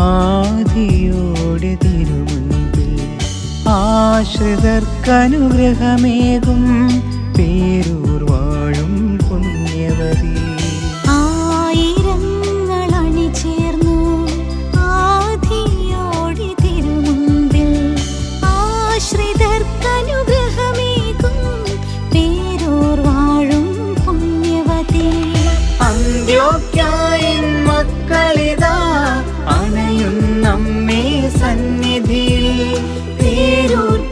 ആദിയോടെ തിരുമുൻപിൽ ആശ്രിതർക്കനുഗ്രഹമേകും. പേരൂ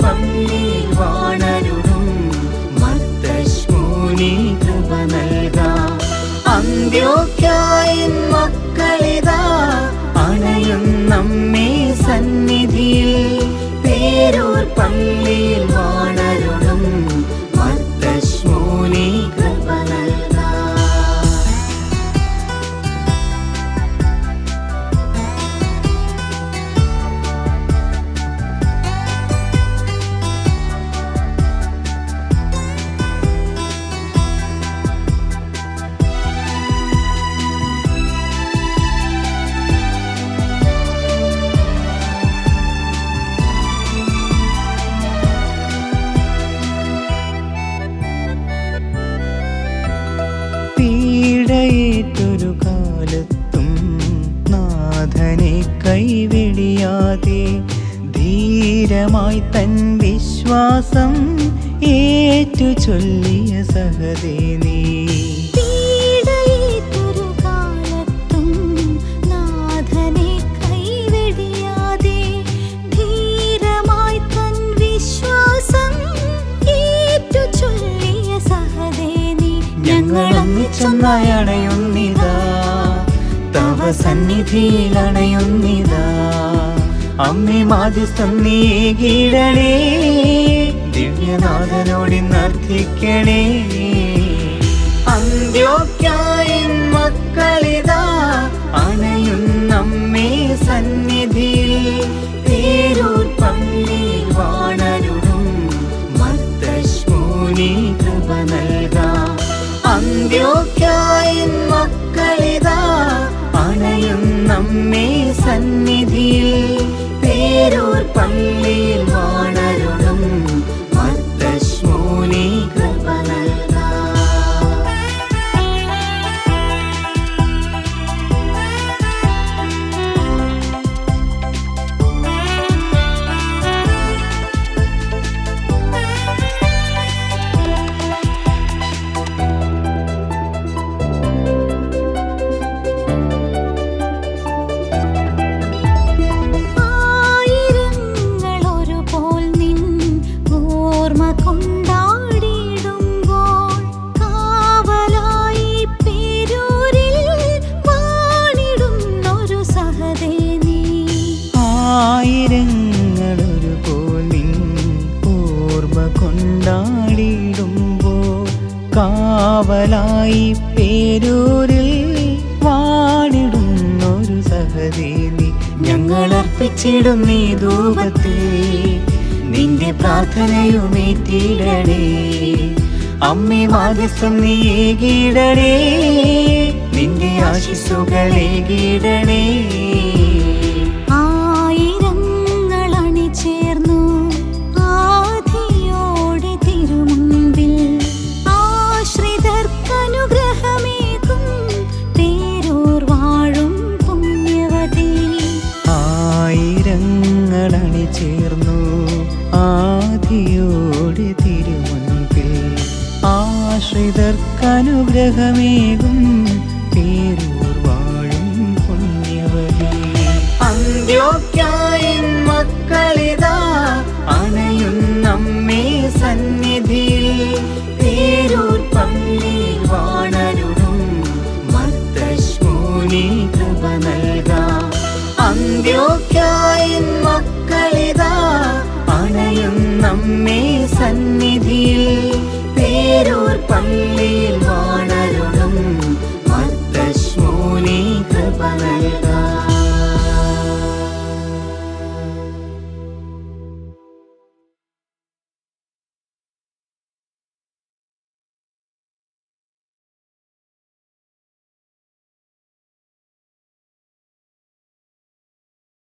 പേരൂർ പള്ളിയിൽ വാണരുടും മർദ്ദശ്മൂനി കൃപ നൽകാം. അന്ത്യോക്കായൻ മക്കളിതാ അണയുന്നമ്മേ സന്നിധിയിൽ. പേരൂർ പള്ളിയിൽ നാഥനെ കൈവിടിയാതെ ധീരമായി തൻ വിശ്വാസം ഏറ്റു ചൊല്ലിയ സഹദേ നീ? പീഡയേറ്റൊരു സന്നിധിയിൽ അണയുന്നിതാ അമ്മേ മാധ്യസ്ഥം നീ കീഴണേ ദിവ്യനാഥനോടി നർദ്ദിക്കണേ. അന്ത്യോക്കായൻ മക്കളിതാ അണയുന്നമ്മേ സന്നിധിയിൽ. പേരൂർ പള്ളിയിൽ വാണരുടും മത്തശ്മൂനി കൃപ നൽകാം. അന്ത്യോക്കായൻ മക്കളിതാ അണയുന്നമ്മേ സന്നിധിയിൽ പേരൂർ പള്ളിയിൽ ഓർമ്മ കൊണ്ടാടിയിടുമ്പോൾ കാവലായി പേരൂരിൽ വാണിടുന്നൊരു സഹദേവി ഞങ്ങൾ അർപ്പിച്ചിടും നീ ധൂപത്തിൽ. നിന്റെ പ്രാർത്ഥനയുമേറ്റിടണേ. അമ്മേ മാധ്യസ്ഥം നീ ഏകീടണേ നിന്റെ ആശിസുകളേകിടണേ ഭക്തർക്കനുഗ്രഹമേകും പേരൂർ പുണ്യവതി. അന്ത്യോക്യായൻ മക്കളിതാ അണയും നമ്മേ സന്നിധി പേരൂർ പള്ളിയിൽ വാണരുടും മർത്തശ്മൂനി കൃപ നൽകാം. അന്ത്യോക്യായൻ മക്കളിതാ അണയും സന്നിധി